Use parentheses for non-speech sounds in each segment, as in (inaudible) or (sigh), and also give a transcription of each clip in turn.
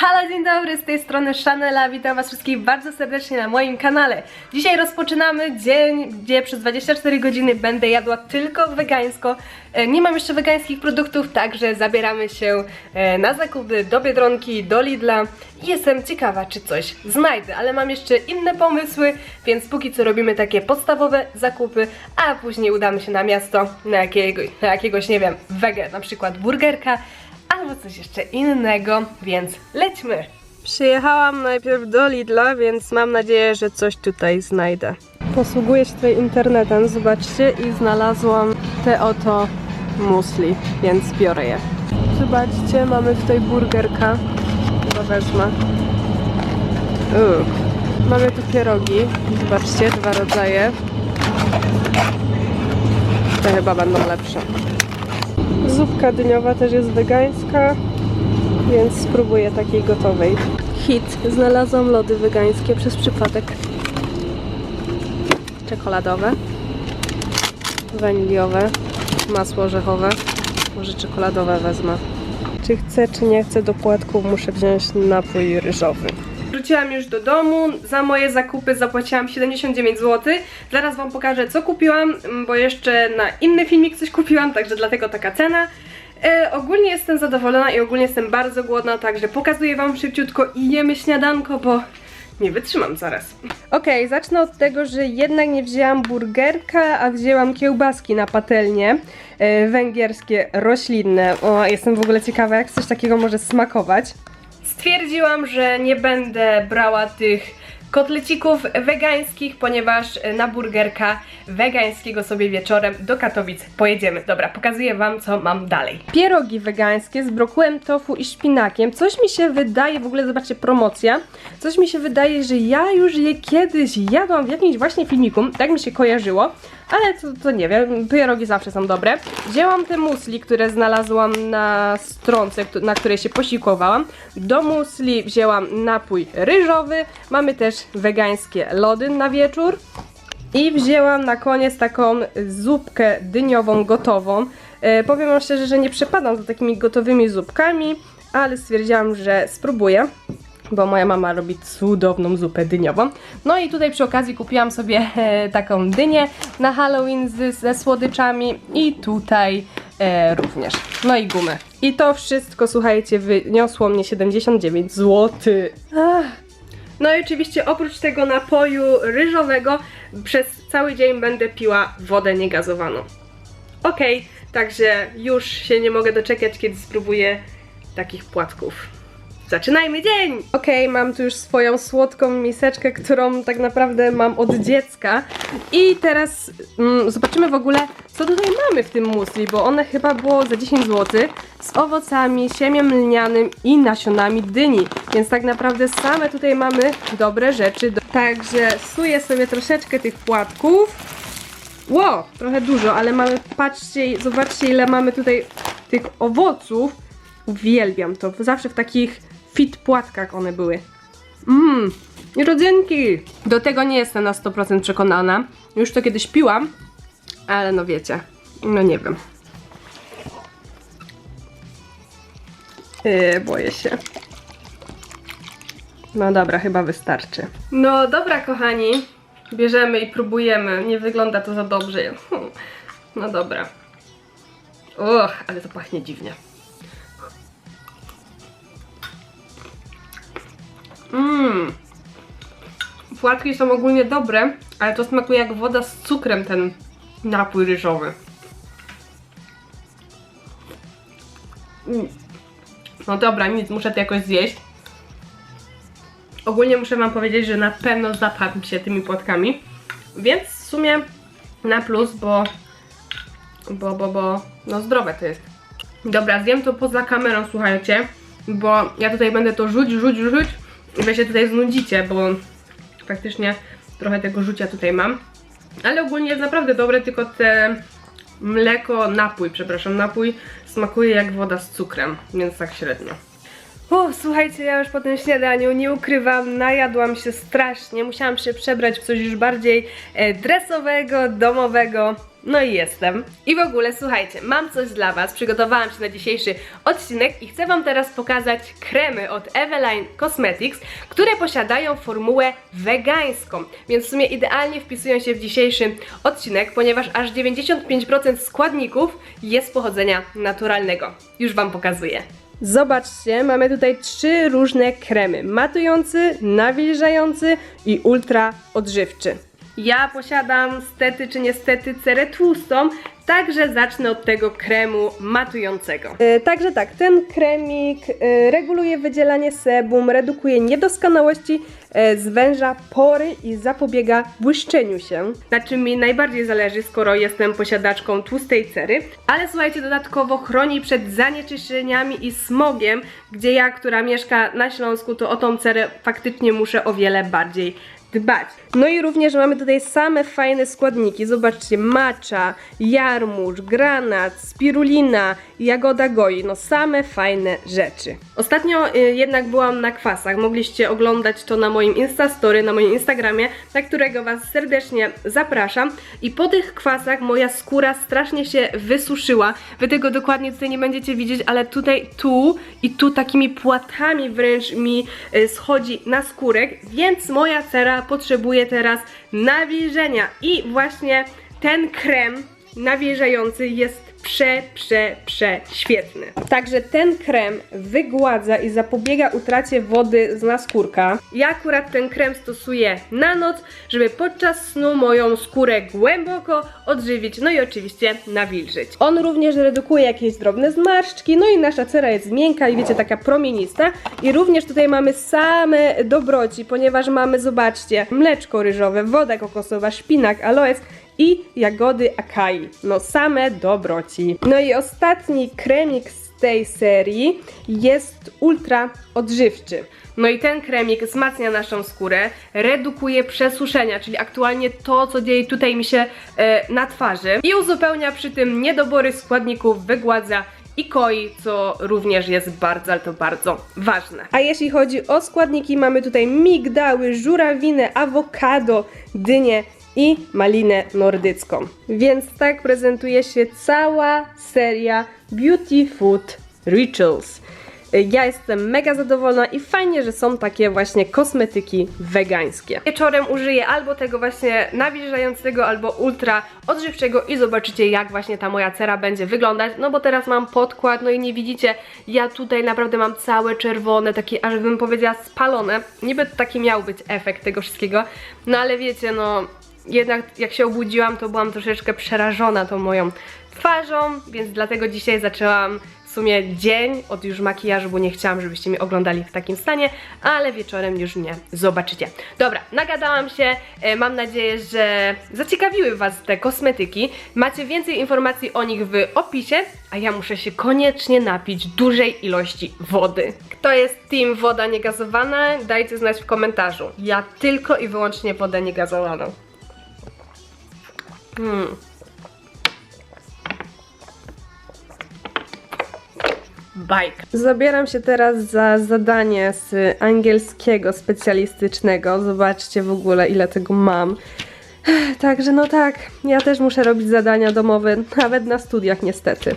Halo, dzień dobry, z tej strony Chanela, witam was wszystkich bardzo serdecznie na moim kanale. Dzisiaj rozpoczynamy dzień, gdzie przez 24 godziny będę jadła tylko wegańsko. E, Nie mam jeszcze wegańskich produktów, także zabieramy się e, na zakupy do Biedronki, do Lidla. Jestem ciekawa, czy coś znajdę, ale mam jeszcze inne pomysły, więc póki co robimy takie podstawowe zakupy, a później udamy się na miasto, na jakiegoś, na jakiegoś nie wiem, wege, na przykład burgerka, albo coś jeszcze innego, więc lećmy! Przyjechałam najpierw do Lidla, więc mam nadzieję, że coś tutaj znajdę. Posługuję się tutaj internetem, zobaczcie, i znalazłam te oto musli, więc biorę je. Zobaczcie, mamy tutaj burgerka. Chyba wezmę. Uuu. Mamy tu pierogi, zobaczcie, dwa rodzaje. Te chyba będą lepsze. Zupka dyniowa też jest wegańska, więc spróbuję takiej gotowej. Hit. Znalazłam lody wegańskie przez przypadek. Czekoladowe, waniliowe, masło orzechowe. Może czekoladowe wezmę. Czy chcę, czy nie chcę do muszę wziąć napój ryżowy. Wróciłam już do domu. Za moje zakupy zapłaciłam 79 zł. Zaraz Wam pokażę, co kupiłam, m, bo jeszcze na inny filmik coś kupiłam, także dlatego taka cena. E, ogólnie jestem zadowolona i ogólnie jestem bardzo głodna, także pokazuję Wam szybciutko i jemy śniadanko, bo nie wytrzymam zaraz. Okej, zacznę od tego, że jednak nie wzięłam burgerka, a wzięłam kiełbaski na patelnię. E, węgierskie, roślinne. O, jestem w ogóle ciekawa, jak coś takiego może smakować. Stwierdziłam, że nie będę brała tych kotlecików wegańskich, ponieważ na burgerka wegańskiego sobie wieczorem do Katowic pojedziemy. Dobra, pokazuję Wam, co mam dalej. Pierogi wegańskie z brokułem, tofu i szpinakiem. Coś mi się wydaje, w ogóle zobaczcie, promocja. Coś mi się wydaje, że ja już je kiedyś jadłam w jakimś właśnie filmiku, tak mi się kojarzyło. Ale to, to nie wiem, pierogi zawsze są dobre. Wzięłam te musli, które znalazłam na stronce, na której się posiłkowałam. Do musli wzięłam napój ryżowy. Mamy też wegańskie lody na wieczór. I wzięłam na koniec taką zupkę dyniową gotową. E, powiem wam szczerze, że nie przepadam za takimi gotowymi zupkami, ale stwierdziłam, że spróbuję bo moja mama robi cudowną zupę dyniową. No i tutaj przy okazji kupiłam sobie e, taką dynię na Halloween z, ze słodyczami i tutaj e, również. No i gumy. I to wszystko, słuchajcie, wyniosło mnie 79 zł. No i oczywiście oprócz tego napoju ryżowego przez cały dzień będę piła wodę niegazowaną. Okej, także już się nie mogę doczekać, kiedy spróbuję takich płatków. Zaczynajmy dzień! Okej, mam tu już swoją słodką miseczkę, którą tak naprawdę mam od dziecka. I teraz mm, zobaczymy w ogóle, co tutaj mamy w tym musli, bo one chyba było za 10 zł z owocami, siemiem lnianym i nasionami dyni. Więc tak naprawdę same tutaj mamy dobre rzeczy. Także suję sobie troszeczkę tych płatków. Ło, trochę dużo, ale mamy, patrzcie, zobaczcie ile mamy tutaj tych owoców. Uwielbiam to, zawsze w takich fit płatkach one były. Mmm, rodzynki! Do tego nie jestem na 100% przekonana. Już to kiedyś piłam, ale no wiecie, no nie wiem. Yy, boję się. No dobra, chyba wystarczy. No dobra, kochani. Bierzemy i próbujemy. Nie wygląda to za dobrze. No dobra. Och, ale to pachnie dziwnie. Mmm. Płatki są ogólnie dobre, ale to smakuje jak woda z cukrem ten napój ryżowy. No dobra, nic, muszę to jakoś zjeść. Ogólnie muszę wam powiedzieć, że na pewno zapadł się tymi płatkami. Więc w sumie na plus, bo bo, bo, bo, no zdrowe to jest. Dobra, zjem to poza kamerą, słuchajcie, bo ja tutaj będę to rzuć, rzuć, rzuć i wy się tutaj znudzicie, bo faktycznie trochę tego rzucia tutaj mam. Ale ogólnie jest naprawdę dobre, tylko te mleko, napój, przepraszam, napój smakuje jak woda z cukrem, więc tak średnio. O, słuchajcie, ja już po tym śniadaniu nie ukrywam, najadłam się strasznie. Musiałam się przebrać w coś już bardziej e, dresowego, domowego. No i jestem. I w ogóle, słuchajcie, mam coś dla Was. Przygotowałam się na dzisiejszy odcinek i chcę Wam teraz pokazać kremy od Eveline Cosmetics, które posiadają formułę wegańską. Więc w sumie idealnie wpisują się w dzisiejszy odcinek, ponieważ aż 95% składników jest pochodzenia naturalnego. Już Wam pokazuję. Zobaczcie, mamy tutaj trzy różne kremy: matujący, nawilżający i ultra odżywczy. Ja posiadam stety czy niestety cerę tłustą, także zacznę od tego kremu matującego. E, także tak, ten kremik e, reguluje wydzielanie sebum, redukuje niedoskonałości, e, zwęża pory i zapobiega błyszczeniu się. Na czym mi najbardziej zależy, skoro jestem posiadaczką tłustej cery. Ale słuchajcie, dodatkowo chroni przed zanieczyszczeniami i smogiem, gdzie ja, która mieszka na Śląsku, to o tą cerę faktycznie muszę o wiele bardziej dbać. No i również mamy tutaj same fajne składniki. Zobaczcie, macza, jarmuż, granat, spirulina, jagoda goi. No same fajne rzeczy. Ostatnio y, jednak byłam na kwasach. Mogliście oglądać to na moim Instastory, na moim Instagramie, na którego Was serdecznie zapraszam. I po tych kwasach moja skóra strasznie się wysuszyła. Wy tego dokładnie tutaj nie będziecie widzieć, ale tutaj tu i tu takimi płatami wręcz mi y, schodzi na skórek, więc moja cera potrzebuje teraz nawilżenia. I właśnie ten krem nawilżający jest prze, prze, prze świetny. Także ten krem wygładza i zapobiega utracie wody z naskórka. Ja akurat ten krem stosuję na noc, żeby podczas snu moją skórę głęboko odżywić, no i oczywiście nawilżyć. On również redukuje jakieś drobne zmarszczki, no i nasza cera jest miękka i wiecie, taka promienista. I również tutaj mamy same dobroci, ponieważ mamy, zobaczcie, mleczko ryżowe, woda kokosowa, szpinak, aloes i jagody akai. No same dobroci. No i ostatni kremik z tej serii jest ultra odżywczy. No i ten kremik wzmacnia naszą skórę, redukuje przesuszenia, czyli aktualnie to, co dzieje tutaj mi się e, na twarzy i uzupełnia przy tym niedobory składników, wygładza i koi, co również jest bardzo, ale to bardzo ważne. A jeśli chodzi o składniki, mamy tutaj migdały, żurawinę, awokado, dynię i malinę nordycką. Więc tak prezentuje się cała seria Beauty Food Rituals. Ja jestem mega zadowolona i fajnie, że są takie właśnie kosmetyki wegańskie. Wieczorem użyję albo tego właśnie nawilżającego, albo ultra odżywczego i zobaczycie jak właśnie ta moja cera będzie wyglądać, no bo teraz mam podkład, no i nie widzicie, ja tutaj naprawdę mam całe czerwone, takie aż bym powiedziała spalone. Niby taki miał być efekt tego wszystkiego, no ale wiecie, no jednak jak się obudziłam, to byłam troszeczkę przerażona tą moją twarzą, więc dlatego dzisiaj zaczęłam w sumie dzień od już makijażu, bo nie chciałam, żebyście mnie oglądali w takim stanie, ale wieczorem już mnie zobaczycie. Dobra, nagadałam się, e, mam nadzieję, że zaciekawiły Was te kosmetyki. Macie więcej informacji o nich w opisie, a ja muszę się koniecznie napić dużej ilości wody. Kto jest team woda niegazowana? Dajcie znać w komentarzu. Ja tylko i wyłącznie wodę niegazowaną. Hmm. Bajka. Zabieram się teraz za zadanie z angielskiego specjalistycznego. Zobaczcie w ogóle, ile tego mam. (sighs) Także no tak, ja też muszę robić zadania domowe, nawet na studiach niestety.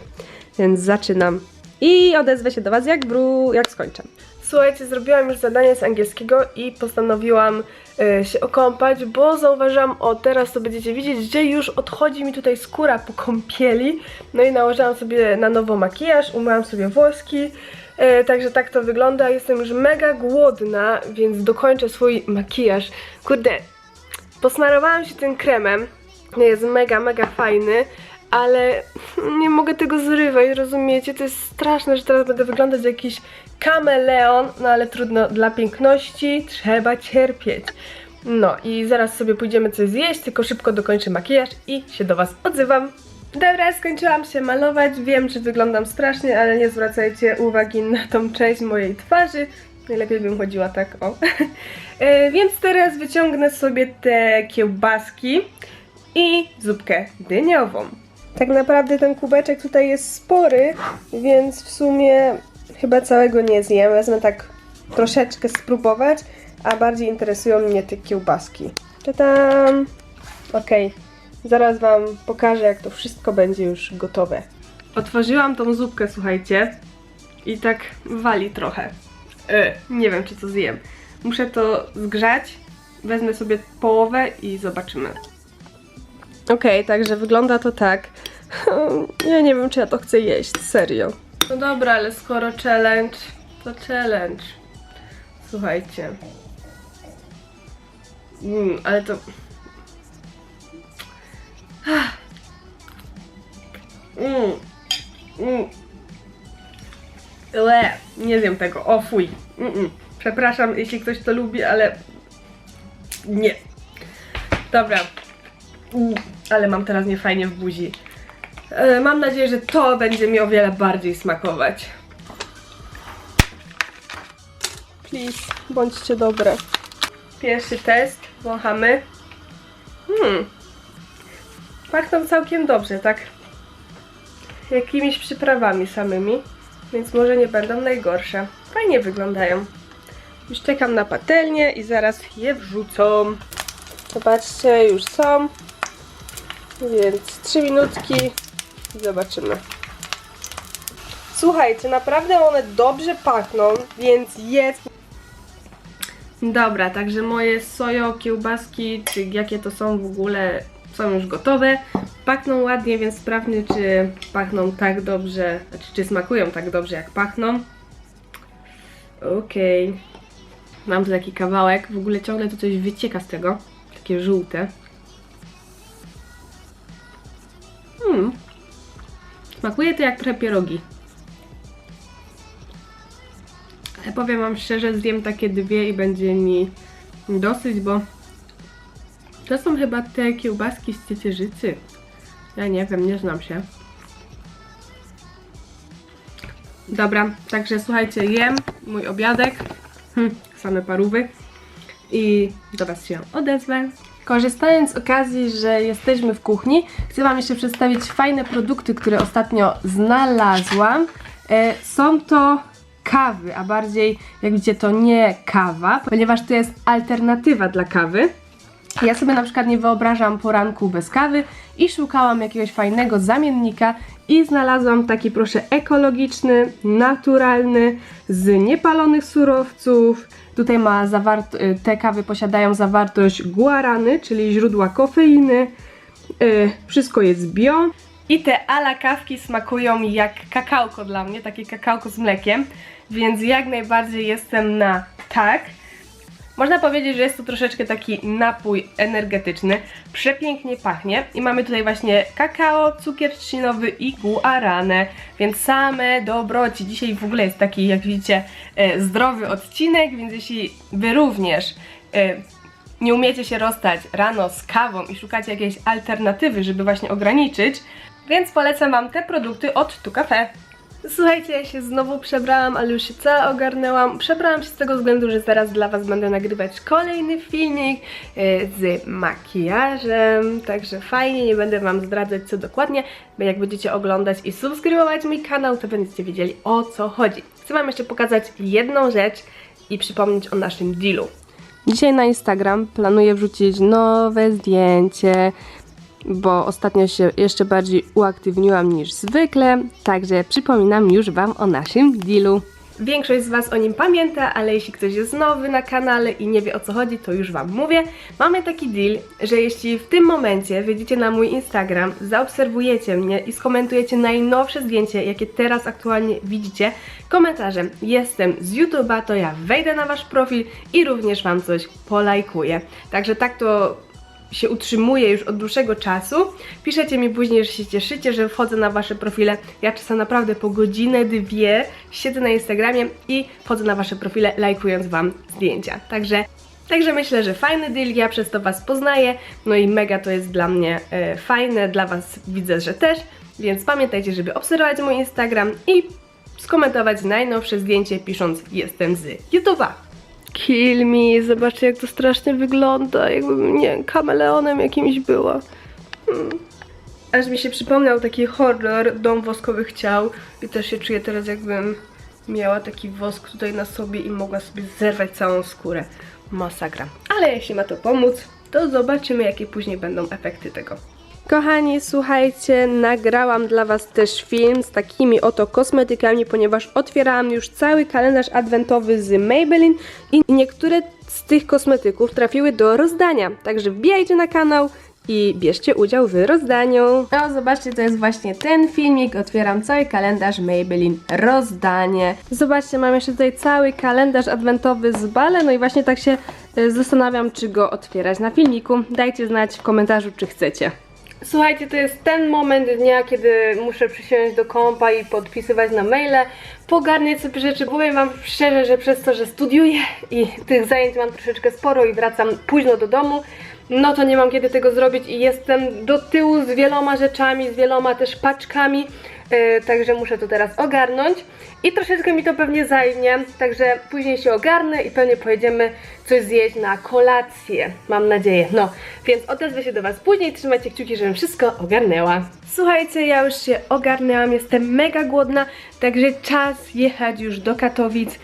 Więc zaczynam. I odezwę się do Was, jak, bru, jak skończę. Słuchajcie, zrobiłam już zadanie z angielskiego i postanowiłam e, się okąpać, bo zauważyłam, o teraz to będziecie widzieć, że już odchodzi mi tutaj skóra po kąpieli. No i nałożyłam sobie na nowo makijaż, umyłam sobie włoski. E, także tak to wygląda. Jestem już mega głodna, więc dokończę swój makijaż. Kurde, posmarowałam się tym kremem. Jest mega, mega fajny ale nie mogę tego zrywać, rozumiecie? To jest straszne, że teraz będę wyglądać jak jakiś kameleon, no ale trudno, dla piękności trzeba cierpieć. No i zaraz sobie pójdziemy coś zjeść, tylko szybko dokończę makijaż i się do Was odzywam. Dobra, skończyłam się malować, wiem, że wyglądam strasznie, ale nie zwracajcie uwagi na tą część mojej twarzy. Najlepiej bym chodziła tak, o. (laughs) E, Więc teraz wyciągnę sobie te kiełbaski i zupkę dyniową. Tak naprawdę ten kubeczek tutaj jest spory, więc w sumie Chyba całego nie zjem, wezmę tak troszeczkę spróbować, a bardziej interesują mnie te kiełbaski. Tadam! Okej, zaraz Wam pokażę, jak to wszystko będzie już gotowe. Otworzyłam tą zupkę, słuchajcie, i tak wali trochę. E, nie wiem, czy to zjem. Muszę to zgrzać, wezmę sobie połowę i zobaczymy. Okej, także wygląda to tak. (laughs) Ja nie wiem, czy ja to chcę jeść, serio. No dobra, ale skoro challenge, to challenge. Słuchajcie. Mm, ale to... (sighs) Mm. Mm. Le, nie wiem tego, o fuj. Mm -mm. Przepraszam, jeśli ktoś to lubi, ale nie. Dobra. Mm, ale mam teraz niefajnie w buzi. E, Mam nadzieję, że to będzie mi o wiele bardziej smakować. Please, bądźcie dobre. Pierwszy test, wąchamy. Hmm. Pachną całkiem dobrze, tak? Jakimiś przyprawami samymi, więc może nie będą najgorsze. Fajnie wyglądają. Już czekam na patelnię i zaraz je wrzucą. Zobaczcie, już są. Więc 3 minutki i zobaczymy. Słuchajcie, naprawdę one dobrze pachną, więc jest. Dobra, także moje sojo, kiełbaski, czy jakie to są w ogóle, są już gotowe. Pachną ładnie, więc sprawdźmy, czy pachną tak dobrze, znaczy czy smakują tak dobrze, jak pachną. Okej. Mam tu taki kawałek, w ogóle ciągle tu coś wycieka z tego. Takie żółte. Hmm. Smakuje to jak trochę pierogi. Ale powiem wam szczerze, zjem takie dwie i będzie mi dosyć, bo to są chyba te kiełbaski z ciecierzycy. Ja nie wiem, nie znam się. Dobra, także słuchajcie, jem mój obiadek. Hm, same parówy. I do Was się odezwę. Korzystając z okazji, że jesteśmy w kuchni, chcę Wam jeszcze przedstawić fajne produkty, które ostatnio znalazłam. E, są to kawy, a bardziej, jak widzicie, to nie kawa, ponieważ to jest alternatywa dla kawy. Ja sobie na przykład nie wyobrażam poranku bez kawy i szukałam jakiegoś fajnego zamiennika i znalazłam taki proszę ekologiczny, naturalny, z niepalonych surowców. Tutaj ma zawart- y, te kawy posiadają zawartość guarany, czyli źródła kofeiny. Y, wszystko jest bio. I te ala kawki smakują jak kakałko dla mnie, takie kakałko z mlekiem, więc jak najbardziej jestem na tak. Można powiedzieć, że jest to troszeczkę taki napój energetyczny, przepięknie pachnie i mamy tutaj właśnie kakao, cukier trzcinowy i guaranę, więc same dobroci. Dzisiaj w ogóle jest taki, jak widzicie, e, zdrowy odcinek, więc jeśli Wy również e, nie umiecie się rozstać rano z kawą i szukacie jakiejś alternatywy, żeby właśnie ograniczyć, więc polecam Wam te produkty od Tu Cafe. Słuchajcie, ja się znowu przebrałam, ale już się cała ogarnęłam. Przebrałam się z tego względu, że zaraz dla Was będę nagrywać kolejny filmik e, z makijażem, także fajnie, nie będę Wam zdradzać co dokładnie, bo jak będziecie oglądać i subskrybować mój kanał, to będziecie wiedzieli o co chodzi. Chcę Wam jeszcze pokazać jedną rzecz i przypomnieć o naszym dealu. Dzisiaj na Instagram planuję wrzucić nowe zdjęcie, bo ostatnio się jeszcze bardziej uaktywniłam niż zwykle, także przypominam już Wam o naszym dealu. Większość z Was o nim pamięta, ale jeśli ktoś jest nowy na kanale i nie wie o co chodzi, to już Wam mówię. Mamy taki deal, że jeśli w tym momencie wejdziecie na mój Instagram, zaobserwujecie mnie i skomentujecie najnowsze zdjęcie, jakie teraz aktualnie widzicie, komentarzem jestem z YouTube'a, to ja wejdę na Wasz profil i również Wam coś polajkuję. Także tak to się utrzymuje już od dłuższego czasu. Piszecie mi później, że się cieszycie, że wchodzę na wasze profile. Ja czasem naprawdę po godzinę, dwie siedzę na Instagramie i wchodzę na wasze profile, lajkując wam zdjęcia. Także Także myślę, że fajny deal, ja przez to Was poznaję, no i mega to jest dla mnie e, fajne, dla Was widzę, że też, więc pamiętajcie, żeby obserwować mój Instagram i skomentować najnowsze zdjęcie pisząc jestem z YouTube'a. Kill me, zobaczcie jak to strasznie wygląda, jakbym, nie wiem, kameleonem jakimś była. Hmm. Aż mi się przypomniał taki horror, Dom Woskowych Ciał i też się czuję teraz jakbym miała taki wosk tutaj na sobie i mogła sobie zerwać całą skórę. Masakra. Ale jeśli ma to pomóc, to zobaczymy jakie później będą efekty tego. Kochani, słuchajcie, nagrałam dla Was też film z takimi oto kosmetykami, ponieważ otwierałam już cały kalendarz adwentowy z Maybelline i niektóre z tych kosmetyków trafiły do rozdania. Także wbijajcie na kanał i bierzcie udział w rozdaniu. No, zobaczcie, to jest właśnie ten filmik. Otwieram cały kalendarz Maybelline rozdanie. Zobaczcie, mam jeszcze tutaj cały kalendarz adwentowy z Bale, no i właśnie tak się e, zastanawiam, czy go otwierać na filmiku. Dajcie znać w komentarzu, czy chcecie. Słuchajcie, to jest ten moment dnia, kiedy muszę przysiąść do kompa i podpisywać na maile, pogarniać sobie rzeczy. Powiem Wam szczerze, że przez to, że studiuję i tych zajęć mam troszeczkę sporo i wracam późno do domu, no to nie mam kiedy tego zrobić i jestem do tyłu z wieloma rzeczami, z wieloma też paczkami, yy, także muszę to teraz ogarnąć i troszeczkę mi to pewnie zajmie, także później się ogarnę i pewnie pojedziemy coś zjeść na kolację, mam nadzieję. No, więc odezwę się do Was później, trzymajcie kciuki, żebym wszystko ogarnęła. Słuchajcie, ja już się ogarnęłam, jestem mega głodna, także czas jechać już do Katowic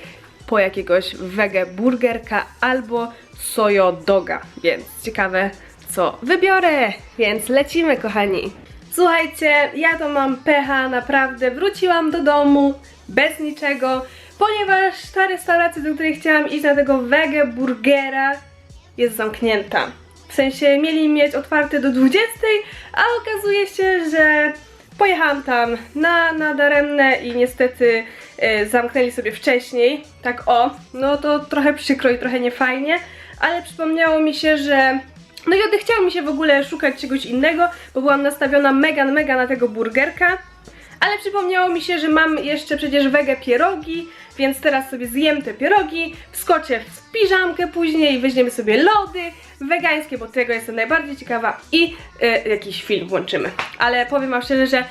po jakiegoś wege burgerka albo sojo doga, więc ciekawe co wybiorę, więc lecimy kochani. Słuchajcie, ja to mam pecha, naprawdę wróciłam do domu bez niczego, ponieważ ta restauracja, do której chciałam iść na tego wege burgera jest zamknięta. W sensie mieli mieć otwarte do 20, a okazuje się, że pojechałam tam na, daremne i niestety e, zamknęli sobie wcześniej. Tak o, no to trochę przykro i trochę niefajnie, ale przypomniało mi się, że no i odechciało mi się w ogóle szukać czegoś innego, bo byłam nastawiona mega, mega na tego burgerka. Ale przypomniało mi się, że mam jeszcze przecież wege pierogi, więc teraz sobie zjem te pierogi, wskoczę w piżamkę później weźmiemy sobie lody wegańskie, bo tego jestem najbardziej ciekawa i y, jakiś film włączymy. Ale powiem wam szczerze, że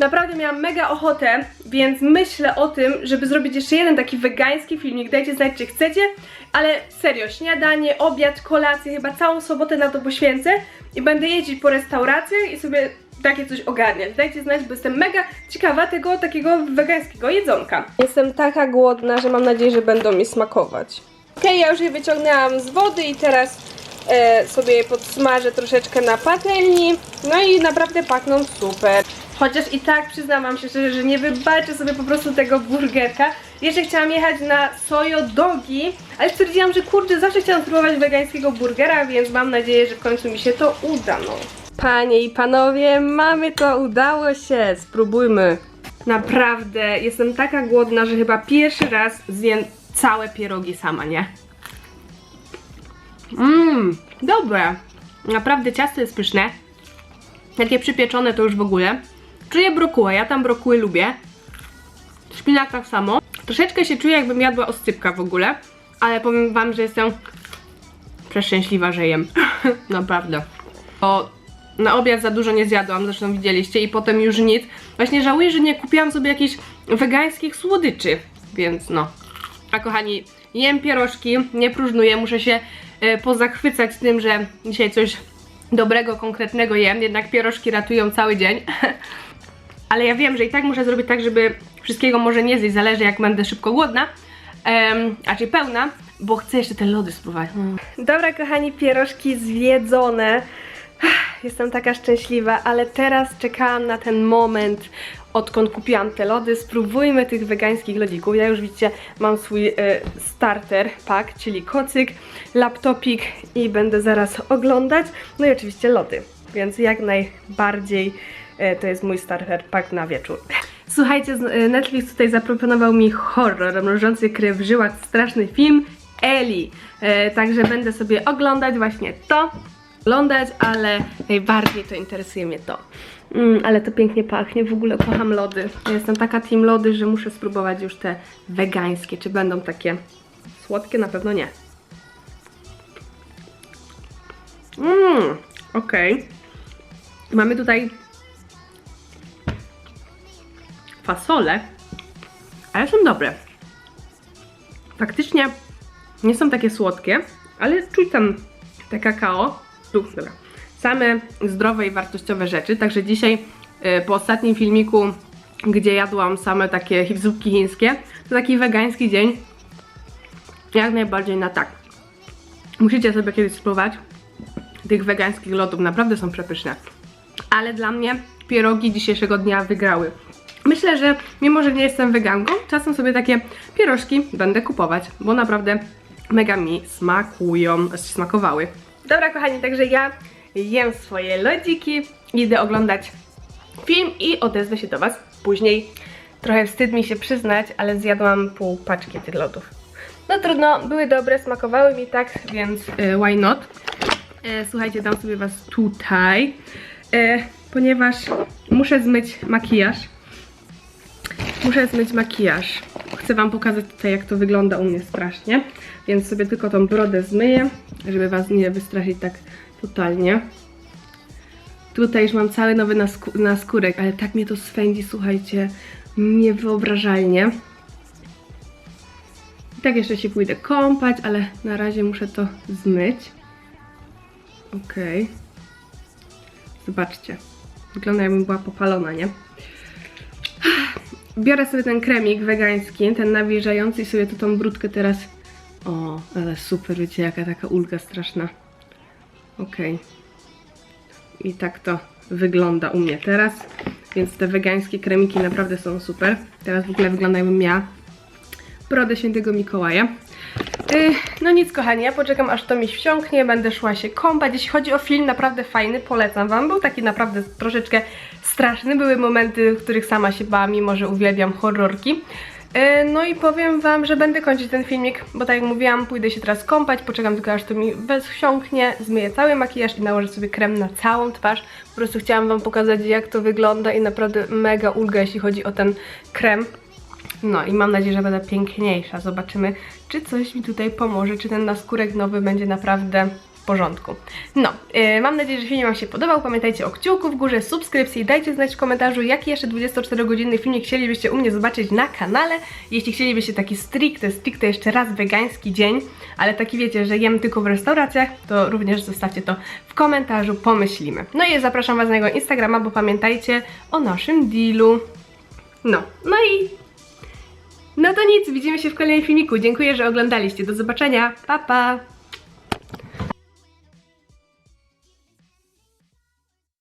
naprawdę miałam mega ochotę, więc myślę o tym, żeby zrobić jeszcze jeden taki wegański filmik. Dajcie znać, czy chcecie, ale serio, śniadanie, obiad, kolację, chyba całą sobotę na to poświęcę i będę jeździć po restauracjach i sobie takie coś ogarniać. Dajcie znać, bo jestem mega ciekawa tego takiego wegańskiego jedzonka. Jestem taka głodna, że mam nadzieję, że będą mi smakować. Okej, ja już je wyciągnęłam z wody i teraz sobie je podsmażę troszeczkę na patelni. No i naprawdę pachną super. Chociaż i tak przyznam wam się szczerze, że nie wybaczę sobie po prostu tego burgerka. Jeszcze chciałam jechać na sojo dogi, ale stwierdziłam, że kurczę, zawsze chciałam spróbować wegańskiego burgera, więc mam nadzieję, że w końcu mi się to uda, no. Panie i panowie, mamy to, udało się, spróbujmy. Naprawdę, jestem taka głodna, że chyba pierwszy raz zjem całe pierogi sama, nie? Mmm, dobre. Naprawdę ciasto jest pyszne. Takie przypieczone to już w ogóle. Czuję brokułę, ja tam brokuły lubię. Szpinak tak samo. Troszeczkę się czuję jakbym jadła oscypka w ogóle. Ale powiem wam, że jestem przeszczęśliwa, że jem. (laughs) Naprawdę. Bo na obiad za dużo nie zjadłam, zresztą widzieliście, i potem już nic. Właśnie żałuję, że nie kupiłam sobie jakichś wegańskich słodyczy, więc no. A kochani, jem pierożki, nie próżnuję, muszę się e, pozachwycać tym, że dzisiaj coś dobrego, konkretnego jem, jednak pierożki ratują cały dzień. (laughs) Ale ja wiem, że i tak muszę zrobić tak, żeby wszystkiego może nie zjeść, zależy jak będę szybko głodna, um, a czy pełna, bo chcę jeszcze te lody spróbować. Mm. Dobra kochani, pierożki zjedzone. Jestem taka szczęśliwa, ale teraz czekałam na ten moment, odkąd kupiłam te lody. Spróbujmy tych wegańskich lodzików. Ja już widzicie, mam swój e, starter pack, czyli kocyk, laptopik i będę zaraz oglądać. No i oczywiście lody, więc jak najbardziej e, to jest mój starter pack na wieczór. Słuchajcie, e, Netflix tutaj zaproponował mi horror, mrożący krew w żyłach, straszny film Eli. E, także będę sobie oglądać właśnie to oglądać, ale najbardziej to interesuje mnie to. Mm, ale to pięknie pachnie, w ogóle kocham lody. Ja jestem taka team lody, że muszę spróbować już te wegańskie. Czy będą takie słodkie? Na pewno nie. Mmm, okej. Mamy tutaj fasole, ale są dobre. Faktycznie nie są takie słodkie, ale czuć tam te kakao. Dobra. Same zdrowe i wartościowe rzeczy. Także dzisiaj y, po ostatnim filmiku gdzie jadłam same takie zupki chińskie, to taki wegański dzień jak najbardziej na tak. Musicie sobie kiedyś spróbować tych wegańskich lodów, naprawdę są przepyszne. Ale dla mnie pierogi dzisiejszego dnia wygrały. Myślę, że mimo, że nie jestem weganką, czasem sobie takie pierożki będę kupować, bo naprawdę mega mi smakują, smakowały. Dobra kochani, także ja jem swoje lodziki, idę oglądać film i odezwę się do Was później. Trochę wstyd mi się przyznać, ale zjadłam pół paczki tych lodów. No trudno, były dobre, smakowały mi tak, więc y, why not? E, słuchajcie, dam sobie Was tutaj, e, ponieważ muszę zmyć makijaż. Muszę zmyć makijaż. Chcę Wam pokazać tutaj, jak to wygląda u mnie strasznie, więc sobie tylko tą brodę zmyję, żeby Was nie wystraszyć tak totalnie. Tutaj już mam cały nowy naskórek, ale tak mnie to swędzi, słuchajcie, niewyobrażalnie. I tak jeszcze się pójdę kąpać, ale na razie muszę to zmyć. Okej. Zobaczcie. Wygląda jakbym była popalona, nie? Biorę sobie ten kremik wegański, ten nawilżający i sobie tu tą brudkę teraz... O, ale super, wiecie, jaka taka ulga straszna. Okej. I tak to wygląda u mnie teraz. Więc te wegańskie kremiki naprawdę są super. Teraz w ogóle wygląda jakbym brodę świętego Mikołaja. Yy, no nic kochani, ja poczekam aż to mi wsiąknie, będę szła się kąpać. Jeśli chodzi o film, naprawdę fajny, polecam wam. Był taki naprawdę troszeczkę straszny. Były momenty, w których sama się bałam, mimo że uwielbiam horrorki. Yy, No i powiem wam, że będę kończyć ten filmik, bo tak jak mówiłam, pójdę się teraz kąpać, poczekam tylko aż to mi wsiąknie, zmyję cały makijaż i nałożę sobie krem na całą twarz. Po prostu chciałam wam pokazać jak to wygląda i naprawdę mega ulga jeśli chodzi o ten krem. No i mam nadzieję, że będę piękniejsza. Zobaczymy, czy coś mi tutaj pomoże, czy ten naskórek nowy będzie naprawdę w porządku. No, yy, mam nadzieję, że film Wam się podobał. Pamiętajcie o kciuku w górze, subskrypcji. Dajcie znać w komentarzu, jaki jeszcze 24-godzinny filmik chcielibyście u mnie zobaczyć na kanale. Jeśli chcielibyście taki stricte, stricte jeszcze raz wegański dzień, ale taki wiecie, że jem tylko w restauracjach, to również zostawcie to w komentarzu, pomyślimy. No i zapraszam Was na jego Instagrama, bo pamiętajcie o naszym dealu. No, no i no to nic, widzimy się w kolejnym filmiku. Dziękuję, że oglądaliście. Do zobaczenia. Pa, pa!